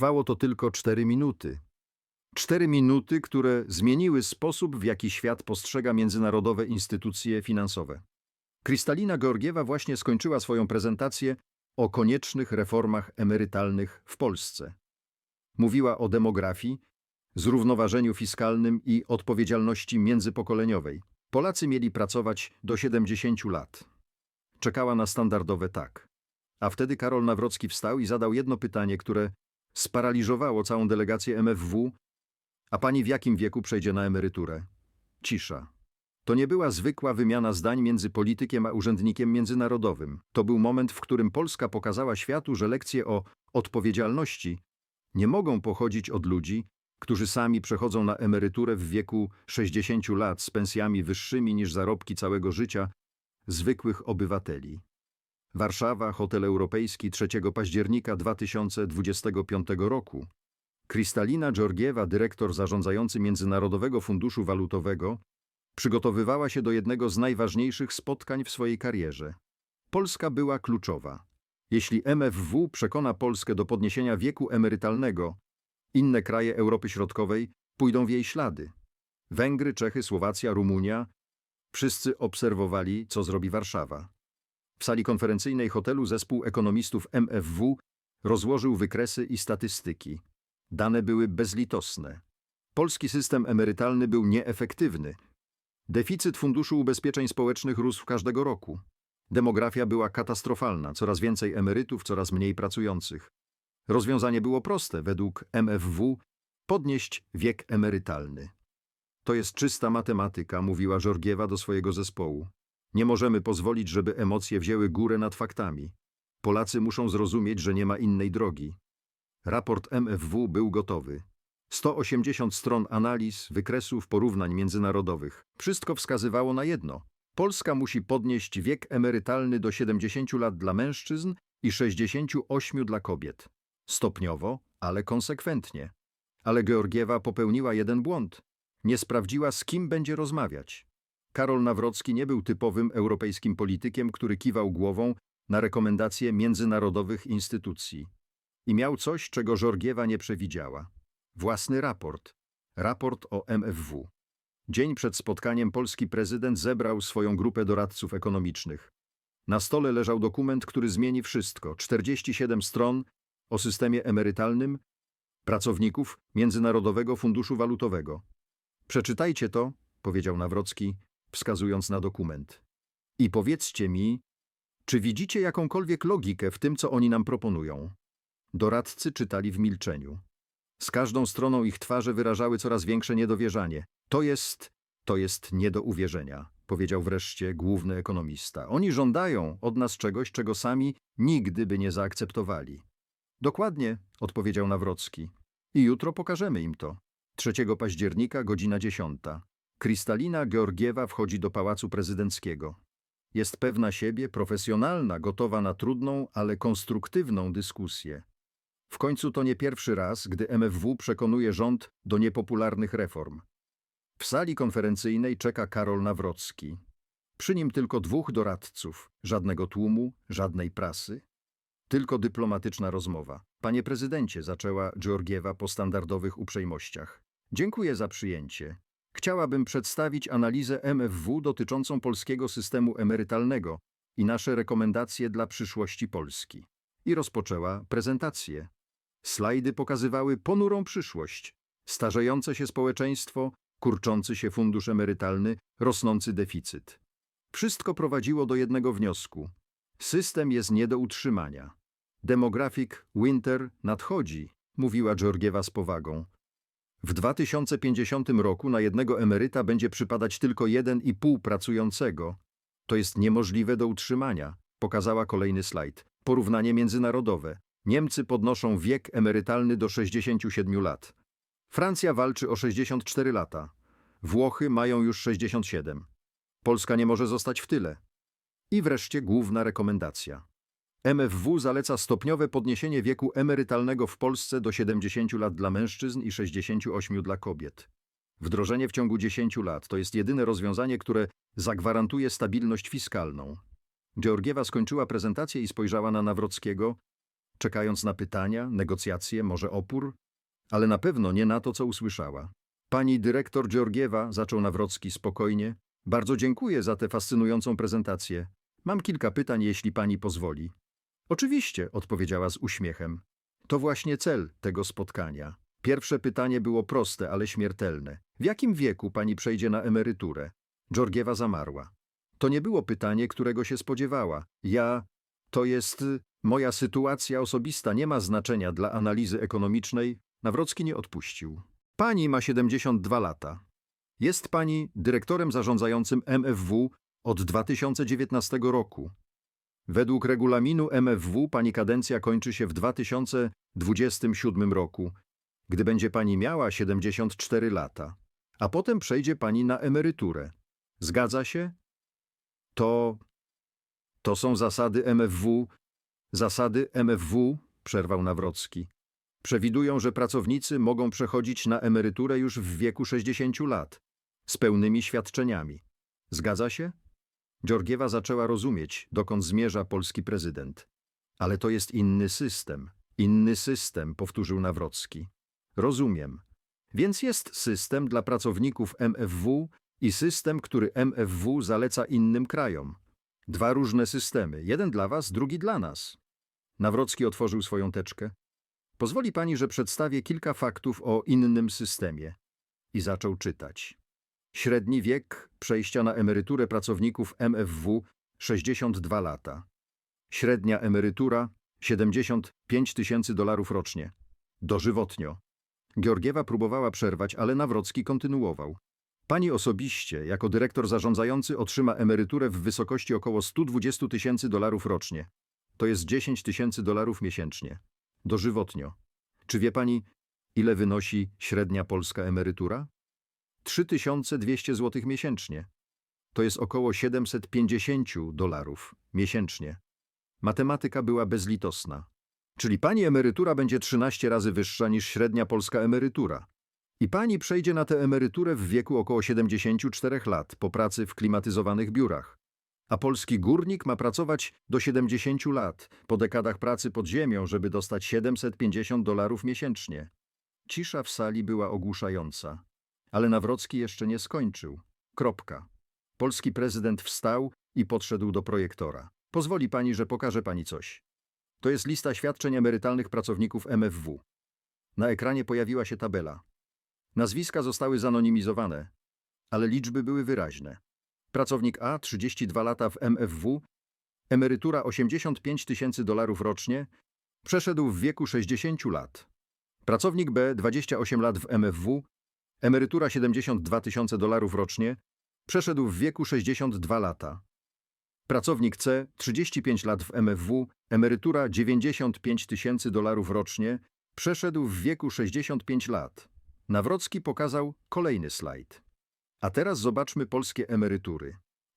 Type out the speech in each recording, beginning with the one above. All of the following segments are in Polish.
Trwało to tylko cztery minuty. Cztery minuty, które zmieniły sposób, w jaki świat postrzega międzynarodowe instytucje finansowe. Kristalina Georgiewa właśnie skończyła swoją prezentację o koniecznych reformach emerytalnych w Polsce. Mówiła o demografii, zrównoważeniu fiskalnym i odpowiedzialności międzypokoleniowej. Polacy mieli pracować do 70 lat. Czekała na standardowe tak. A wtedy Karol Nawrocki wstał i zadał jedno pytanie, które sparaliżowało całą delegację MFW. A pani w jakim wieku przejdzie na emeryturę? Cisza. To nie była zwykła wymiana zdań między politykiem a urzędnikiem międzynarodowym. To był moment, w którym Polska pokazała światu, że lekcje o odpowiedzialności nie mogą pochodzić od ludzi, którzy sami przechodzą na emeryturę w wieku 60 lat z pensjami wyższymi niż zarobki całego życia zwykłych obywateli. Warszawa, Hotel Europejski 3 października 2025 roku. Kristalina Georgiewa, dyrektor zarządzający Międzynarodowego Funduszu Walutowego, przygotowywała się do jednego z najważniejszych spotkań w swojej karierze. Polska była kluczowa. Jeśli MFW przekona Polskę do podniesienia wieku emerytalnego, inne kraje Europy Środkowej pójdą w jej ślady. Węgry, Czechy, Słowacja, Rumunia wszyscy obserwowali, co zrobi Warszawa. W sali konferencyjnej hotelu zespół ekonomistów MFW rozłożył wykresy i statystyki. Dane były bezlitosne. Polski system emerytalny był nieefektywny. Deficyt Funduszu Ubezpieczeń Społecznych rósł każdego roku. Demografia była katastrofalna, coraz więcej emerytów, coraz mniej pracujących. Rozwiązanie było proste, według MFW podnieść wiek emerytalny. To jest czysta matematyka, mówiła Żorgiewa do swojego zespołu. Nie możemy pozwolić, żeby emocje wzięły górę nad faktami. Polacy muszą zrozumieć, że nie ma innej drogi. Raport MFW był gotowy. 180 stron analiz, wykresów, porównań międzynarodowych. Wszystko wskazywało na jedno. Polska musi podnieść wiek emerytalny do 70 lat dla mężczyzn i 68 dla kobiet. Stopniowo, ale konsekwentnie. Ale Georgiewa popełniła jeden błąd. Nie sprawdziła, z kim będzie rozmawiać. Karol Nawrocki nie był typowym europejskim politykiem, który kiwał głową na rekomendacje międzynarodowych instytucji. I miał coś, czego Żorgiewa nie przewidziała. Własny raport. Raport o MFW. Dzień przed spotkaniem polski prezydent zebrał swoją grupę doradców ekonomicznych. Na stole leżał dokument, który zmieni wszystko. 47 stron o systemie emerytalnym pracowników Międzynarodowego Funduszu Walutowego. Przeczytajcie to, powiedział Nawrocki, wskazując na dokument. I powiedzcie mi, czy widzicie jakąkolwiek logikę w tym, co oni nam proponują? Doradcy czytali w milczeniu. Z każdą stroną ich twarze wyrażały coraz większe niedowierzanie. To jest, to jest nie do uwierzenia, powiedział wreszcie główny ekonomista. Oni żądają od nas czegoś, czego sami nigdy by nie zaakceptowali. Dokładnie, odpowiedział Nawrocki. I jutro pokażemy im to. 3 października, godzina 10. Kristalina Georgiewa wchodzi do Pałacu Prezydenckiego. Jest pewna siebie, profesjonalna, gotowa na trudną, ale konstruktywną dyskusję. W końcu to nie pierwszy raz, gdy MFW przekonuje rząd do niepopularnych reform. W sali konferencyjnej czeka Karol Nawrocki. Przy nim tylko dwóch doradców, żadnego tłumu, żadnej prasy. Tylko dyplomatyczna rozmowa. Panie prezydencie, zaczęła Georgiewa po standardowych uprzejmościach. Dziękuję za przyjęcie. Chciałabym przedstawić analizę MFW dotyczącą polskiego systemu emerytalnego i nasze rekomendacje dla przyszłości Polski. I rozpoczęła prezentację. Slajdy pokazywały ponurą przyszłość. Starzejące się społeczeństwo, kurczący się fundusz emerytalny, rosnący deficyt. Wszystko prowadziło do jednego wniosku. System jest nie do utrzymania. Demografik Winter nadchodzi, mówiła Georgiewa z powagą. W 2050 roku na jednego emeryta będzie przypadać tylko jeden i pół pracującego. To jest niemożliwe do utrzymania, pokazała kolejny slajd. Porównanie międzynarodowe. Niemcy podnoszą wiek emerytalny do 67 lat. Francja walczy o 64 lata. Włochy mają już 67. Polska nie może zostać w tyle. I wreszcie główna rekomendacja. MFW zaleca stopniowe podniesienie wieku emerytalnego w Polsce do 70 lat dla mężczyzn i 68 dla kobiet. Wdrożenie w ciągu 10 lat to jest jedyne rozwiązanie, które zagwarantuje stabilność fiskalną. Georgiewa skończyła prezentację i spojrzała na Nawrockiego. czekając na pytania, negocjacje, może opór, ale na pewno nie na to, co usłyszała. Pani dyrektor Georgiewa, zaczął Nawrocki spokojnie, bardzo dziękuję za tę fascynującą prezentację. Mam kilka pytań, jeśli pani pozwoli. Oczywiście, odpowiedziała z uśmiechem. To właśnie cel tego spotkania. Pierwsze pytanie było proste, ale śmiertelne. W jakim wieku pani przejdzie na emeryturę? Georgiewa zamarła. To nie było pytanie, którego się spodziewała. Ja. To jest. Moja sytuacja osobista nie ma znaczenia dla analizy ekonomicznej. Nawrocki nie odpuścił. Pani ma 72 lata. Jest pani dyrektorem zarządzającym MFW od 2019 roku. Według regulaminu MFW pani kadencja kończy się w 2027 roku, gdy będzie pani miała 74 lata, a potem przejdzie pani na emeryturę. Zgadza się? To. To są zasady MFW. Zasady MFW, przerwał Nawrocki. Przewidują, że pracownicy mogą przechodzić na emeryturę już w wieku 60 lat, z pełnymi świadczeniami. Zgadza się? Georgiewa zaczęła rozumieć, dokąd zmierza polski prezydent. Ale to jest inny system. Inny system, powtórzył Nawrocki. Rozumiem. Więc jest system dla pracowników MFW i system, który MFW zaleca innym krajom. Dwa różne systemy. Jeden dla was, drugi dla nas. Nawrocki otworzył swoją teczkę. Pozwoli pani, że przedstawię kilka faktów o innym systemie. I zaczął czytać. Średni wiek przejścia na emeryturę pracowników MFW 62 lata. Średnia emerytura 75 tysięcy dolarów rocznie. Dożywotnio. Georgiewa próbowała przerwać, ale Nawrocki kontynuował. Pani osobiście, jako dyrektor zarządzający, otrzyma emeryturę w wysokości około 120 tysięcy dolarów rocznie. To jest 10 tysięcy dolarów miesięcznie. Dożywotnio. Czy wie pani, ile wynosi średnia polska emerytura? 3200 zł miesięcznie. To jest około 750 dolarów miesięcznie. Matematyka była bezlitosna. Czyli pani emerytura będzie 13 razy wyższa niż średnia polska emerytura. I pani przejdzie na tę emeryturę w wieku około 74 lat po pracy w klimatyzowanych biurach. A polski górnik ma pracować do 70 lat, po dekadach pracy pod ziemią, żeby dostać 750 dolarów miesięcznie. Cisza w sali była ogłuszająca. Ale Nawrocki jeszcze nie skończył. Kropka. Polski prezydent wstał i podszedł do projektora. Pozwoli pani, że pokażę pani coś. To jest lista świadczeń emerytalnych pracowników MFW. Na ekranie pojawiła się tabela. Nazwiska zostały zanonimizowane, ale liczby były wyraźne. Pracownik A, 32 lata w MFW, emerytura 85 tysięcy dolarów rocznie, przeszedł w wieku 60 lat. Pracownik B, 28 lat w MFW, emerytura 72 tysiące dolarów rocznie, przeszedł w wieku 62 lata. Pracownik C, 35 lat w MFW, emerytura 95 tysięcy dolarów rocznie, przeszedł w wieku 65 lat. Nawrocki pokazał kolejny slajd. A teraz zobaczmy polskie emerytury.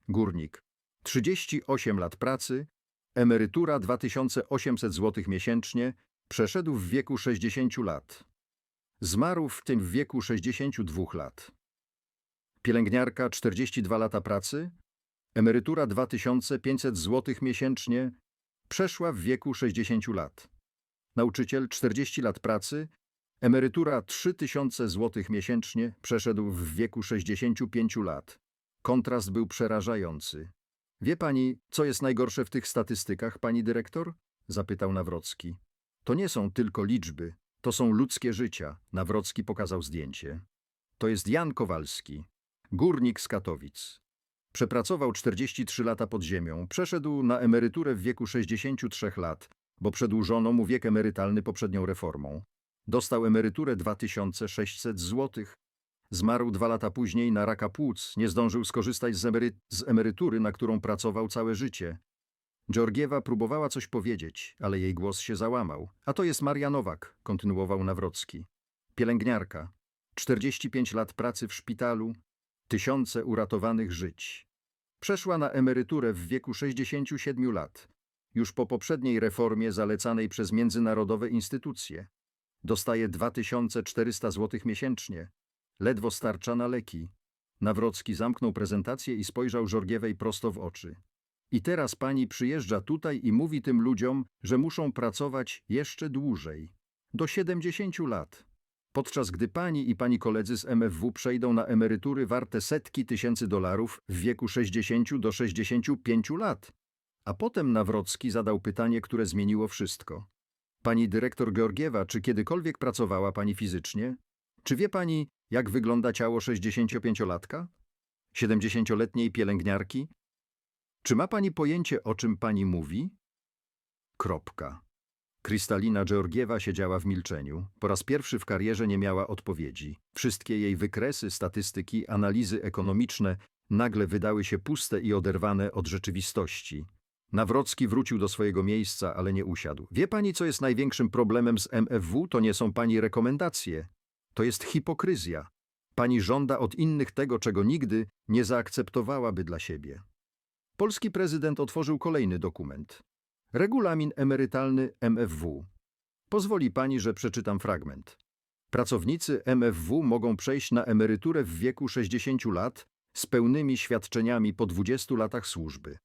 Górnik. 38 lat pracy, emerytura 2800 zł miesięcznie, przeszedł w wieku 60 lat. Zmarł w tym wieku 62 lat. Pielęgniarka 42 lata pracy, emerytura 2500 zł miesięcznie, przeszła w wieku 60 lat. Nauczyciel 40 lat pracy, emerytura 3000 zł miesięcznie, przeszedł w wieku 65 lat. Kontrast był przerażający. Wie pani, co jest najgorsze w tych statystykach, pani dyrektor? zapytał Nawrocki. To nie są tylko liczby, to są ludzkie życia. Nawrocki pokazał zdjęcie. To jest Jan Kowalski, górnik z Katowic. Przepracował 43 lata pod ziemią, przeszedł na emeryturę w wieku 63 lat, bo przedłużono mu wiek emerytalny poprzednią reformą. Dostał emeryturę 2600 zł. Zmarł dwa lata później na raka płuc, nie zdążył skorzystać z, emery z emerytury, na którą pracował całe życie. Georgiewa próbowała coś powiedzieć, ale jej głos się załamał. A to jest Maria Nowak, kontynuował Nawrocki. Pielęgniarka. 45 lat pracy w szpitalu, tysiące uratowanych żyć. Przeszła na emeryturę w wieku 67 lat, już po poprzedniej reformie zalecanej przez międzynarodowe instytucje. Dostaje 2400 zł miesięcznie. Ledwo starcza na leki. Nawrocki zamknął prezentację i spojrzał Żorgiewej prosto w oczy. I teraz pani przyjeżdża tutaj i mówi tym ludziom, że muszą pracować jeszcze dłużej. Do 70 lat. Podczas gdy pani i pani koledzy z MFW przejdą na emerytury warte setki tysięcy dolarów w wieku 60 do 65 lat. A potem Nawrocki zadał pytanie, które zmieniło wszystko. Pani dyrektor Georgiewa, czy kiedykolwiek pracowała pani fizycznie? Czy wie pani, jak wygląda ciało 65-latka? 70-letniej pielęgniarki? Czy ma pani pojęcie, o czym pani mówi? Kropka. Krystalina Georgiewa siedziała w milczeniu. Po raz pierwszy w karierze nie miała odpowiedzi. Wszystkie jej wykresy, statystyki, analizy ekonomiczne nagle wydały się puste i oderwane od rzeczywistości. Nawrocki wrócił do swojego miejsca, ale nie usiadł. Wie pani, co jest największym problemem z MFW? To nie są pani rekomendacje. To jest hipokryzja. Pani żąda od innych tego, czego nigdy nie zaakceptowałaby dla siebie. Polski prezydent otworzył kolejny dokument. Regulamin emerytalny MFW. Pozwoli pani, że przeczytam fragment. Pracownicy MFW mogą przejść na emeryturę w wieku 60 lat z pełnymi świadczeniami po 20 latach służby.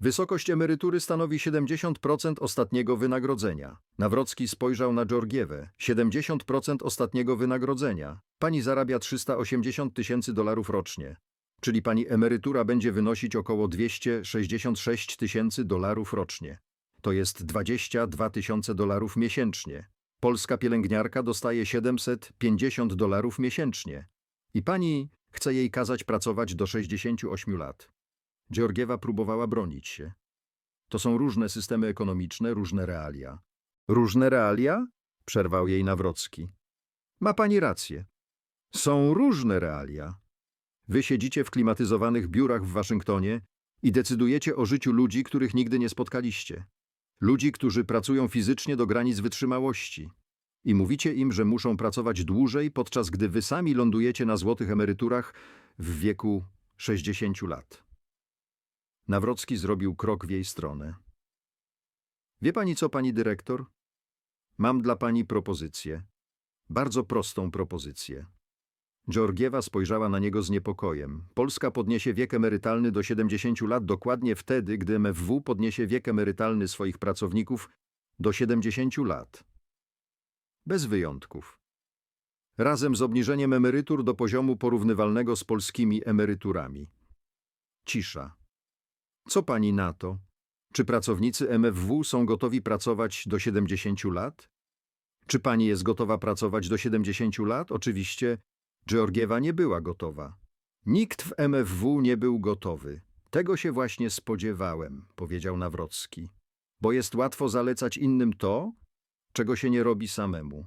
Wysokość emerytury stanowi 70% ostatniego wynagrodzenia. Nawrocki spojrzał na Georgiewę. 70% ostatniego wynagrodzenia. Pani zarabia 380 tysięcy dolarów rocznie. Czyli pani emerytura będzie wynosić około 266 tysięcy dolarów rocznie. To jest 22 tysiące dolarów miesięcznie. Polska pielęgniarka dostaje 750 dolarów miesięcznie. I pani chce jej kazać pracować do 68 lat. Georgiewa próbowała bronić się. To są różne systemy ekonomiczne, różne realia. Różne realia? Przerwał jej Nawrocki. Ma pani rację. Są różne realia. Wy siedzicie w klimatyzowanych biurach w Waszyngtonie i decydujecie o życiu ludzi, których nigdy nie spotkaliście. Ludzi, którzy pracują fizycznie do granic wytrzymałości. I mówicie im, że muszą pracować dłużej, podczas gdy wy sami lądujecie na złotych emeryturach w wieku 60 lat. Nawrocki zrobił krok w jej stronę. Wie pani co, pani dyrektor? Mam dla pani propozycję. Bardzo prostą propozycję. Georgiewa spojrzała na niego z niepokojem. Polska podniesie wiek emerytalny do 70 lat dokładnie wtedy, gdy MFW podniesie wiek emerytalny swoich pracowników do 70 lat. Bez wyjątków. Razem z obniżeniem emerytur do poziomu porównywalnego z polskimi emeryturami. Cisza. Co pani na to? Czy pracownicy MFW są gotowi pracować do 70 lat? Czy pani jest gotowa pracować do 70 lat? Oczywiście Georgiewa nie była gotowa. Nikt w MFW nie był gotowy. Tego się właśnie spodziewałem, powiedział Nawrocki. Bo jest łatwo zalecać innym to, czego się nie robi samemu.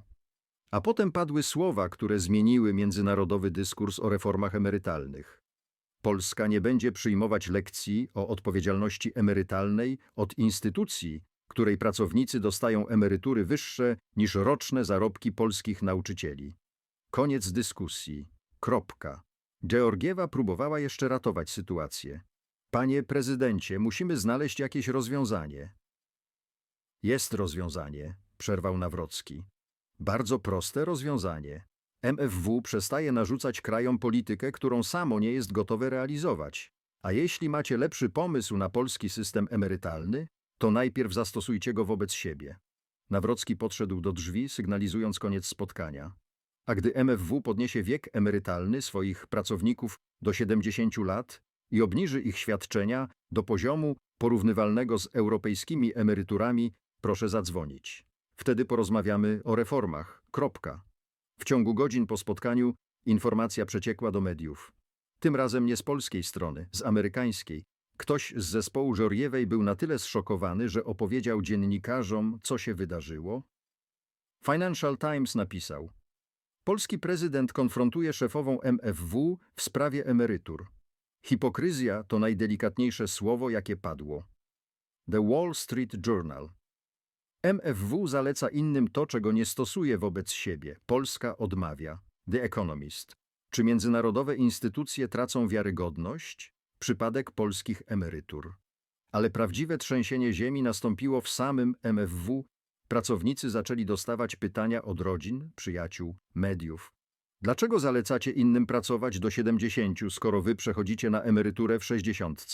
A potem padły słowa, które zmieniły międzynarodowy dyskurs o reformach emerytalnych. Polska nie będzie przyjmować lekcji o odpowiedzialności emerytalnej od instytucji, której pracownicy dostają emerytury wyższe niż roczne zarobki polskich nauczycieli. Koniec dyskusji. Kropka. Georgiewa próbowała jeszcze ratować sytuację. Panie prezydencie, musimy znaleźć jakieś rozwiązanie. Jest rozwiązanie, przerwał Nawrocki. Bardzo proste rozwiązanie. MFW przestaje narzucać krajom politykę, którą samo nie jest gotowe realizować. A jeśli macie lepszy pomysł na polski system emerytalny, to najpierw zastosujcie go wobec siebie. Nawrocki podszedł do drzwi, sygnalizując koniec spotkania. A gdy MFW podniesie wiek emerytalny swoich pracowników do 70 lat i obniży ich świadczenia do poziomu porównywalnego z europejskimi emeryturami, proszę zadzwonić. Wtedy porozmawiamy o reformach. Kropka. W ciągu godzin po spotkaniu informacja przeciekła do mediów. Tym razem nie z polskiej strony, z amerykańskiej. Ktoś z zespołu Żoriewej był na tyle zszokowany, że opowiedział dziennikarzom, co się wydarzyło. Financial Times napisał: Polski prezydent konfrontuje szefową MFW w sprawie emerytur. Hipokryzja to najdelikatniejsze słowo, jakie padło. The Wall Street Journal. MFW zaleca innym to, czego nie stosuje wobec siebie. Polska odmawia. The Economist. Czy międzynarodowe instytucje tracą wiarygodność? Przypadek polskich emerytur. Ale prawdziwe trzęsienie ziemi nastąpiło w samym MFW. Pracownicy zaczęli dostawać pytania od rodzin, przyjaciół, mediów. Dlaczego zalecacie innym pracować do 70, skoro wy przechodzicie na emeryturę w 60?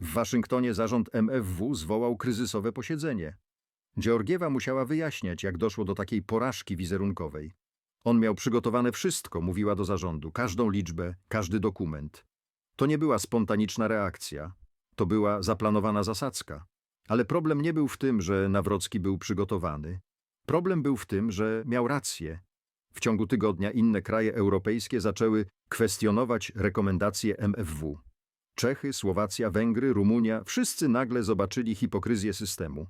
W Waszyngtonie zarząd MFW zwołał kryzysowe posiedzenie. Georgiewa musiała wyjaśniać, jak doszło do takiej porażki wizerunkowej. On miał przygotowane wszystko, mówiła do zarządu, każdą liczbę, każdy dokument. To nie była spontaniczna reakcja, to była zaplanowana zasadzka. Ale problem nie był w tym, że Nawrocki był przygotowany. Problem był w tym, że miał rację. W ciągu tygodnia inne kraje europejskie zaczęły kwestionować rekomendacje MFW. Czechy, Słowacja, Węgry, Rumunia wszyscy nagle zobaczyli hipokryzję systemu.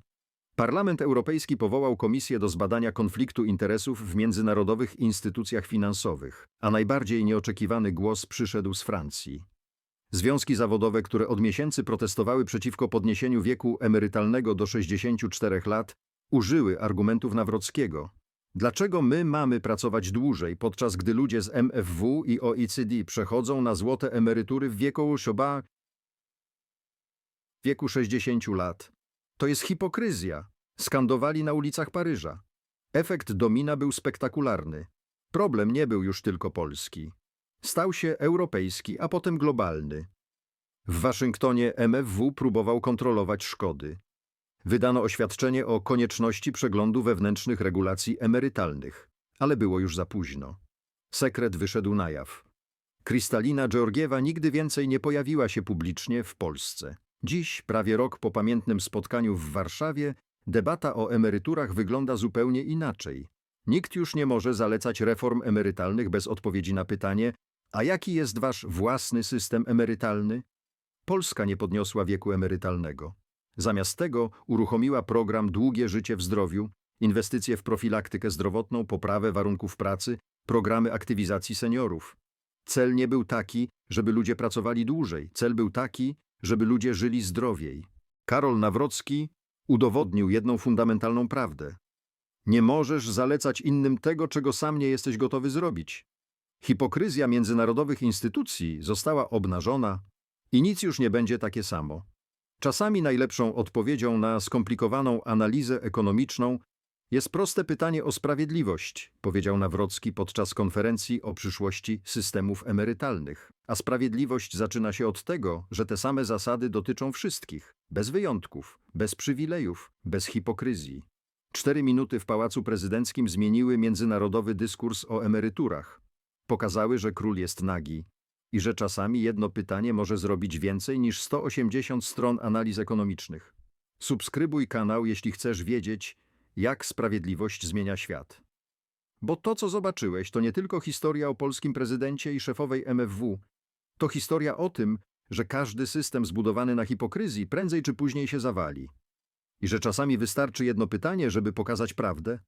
Parlament Europejski powołał komisję do zbadania konfliktu interesów w międzynarodowych instytucjach finansowych, a najbardziej nieoczekiwany głos przyszedł z Francji. Związki zawodowe, które od miesięcy protestowały przeciwko podniesieniu wieku emerytalnego do 64 lat, użyły argumentów Nawrockiego. Dlaczego my mamy pracować dłużej, podczas gdy ludzie z MFW i OECD przechodzą na złote emerytury w wieku wieku 60 lat? To jest hipokryzja, skandowali na ulicach Paryża. Efekt domina był spektakularny. Problem nie był już tylko polski. Stał się europejski, a potem globalny. W Waszyngtonie MFW próbował kontrolować szkody. Wydano oświadczenie o konieczności przeglądu wewnętrznych regulacji emerytalnych, ale było już za późno. Sekret wyszedł na jaw. Kristalina Georgiewa nigdy więcej nie pojawiła się publicznie w Polsce. Dziś, prawie rok po pamiętnym spotkaniu w Warszawie, debata o emeryturach wygląda zupełnie inaczej. Nikt już nie może zalecać reform emerytalnych bez odpowiedzi na pytanie, a jaki jest wasz własny system emerytalny? Polska nie podniosła wieku emerytalnego. Zamiast tego uruchomiła program Długie życie w zdrowiu, inwestycje w profilaktykę zdrowotną, poprawę warunków pracy, programy aktywizacji seniorów. Cel nie był taki, żeby ludzie pracowali dłużej. Cel był taki, żeby ludzie żyli zdrowiej. Karol Nawrocki udowodnił jedną fundamentalną prawdę. Nie możesz zalecać innym tego, czego sam nie jesteś gotowy zrobić. Hipokryzja międzynarodowych instytucji została obnażona i nic już nie będzie takie samo. Czasami najlepszą odpowiedzią na skomplikowaną analizę ekonomiczną jest proste pytanie o sprawiedliwość, powiedział Nawrocki podczas konferencji o przyszłości systemów emerytalnych. A sprawiedliwość zaczyna się od tego, że te same zasady dotyczą wszystkich, bez wyjątków, bez przywilejów, bez hipokryzji. Cztery minuty w Pałacu Prezydenckim zmieniły międzynarodowy dyskurs o emeryturach. Pokazały, że król jest nagi i że czasami jedno pytanie może zrobić więcej niż 180 stron analiz ekonomicznych. Subskrybuj kanał, jeśli chcesz wiedzieć, jak sprawiedliwość zmienia świat. Bo to, co zobaczyłeś, to nie tylko historia o polskim prezydencie i szefowej MFW. To historia o tym, że każdy system zbudowany na hipokryzji prędzej czy później się zawali. I że czasami wystarczy jedno pytanie, żeby pokazać prawdę,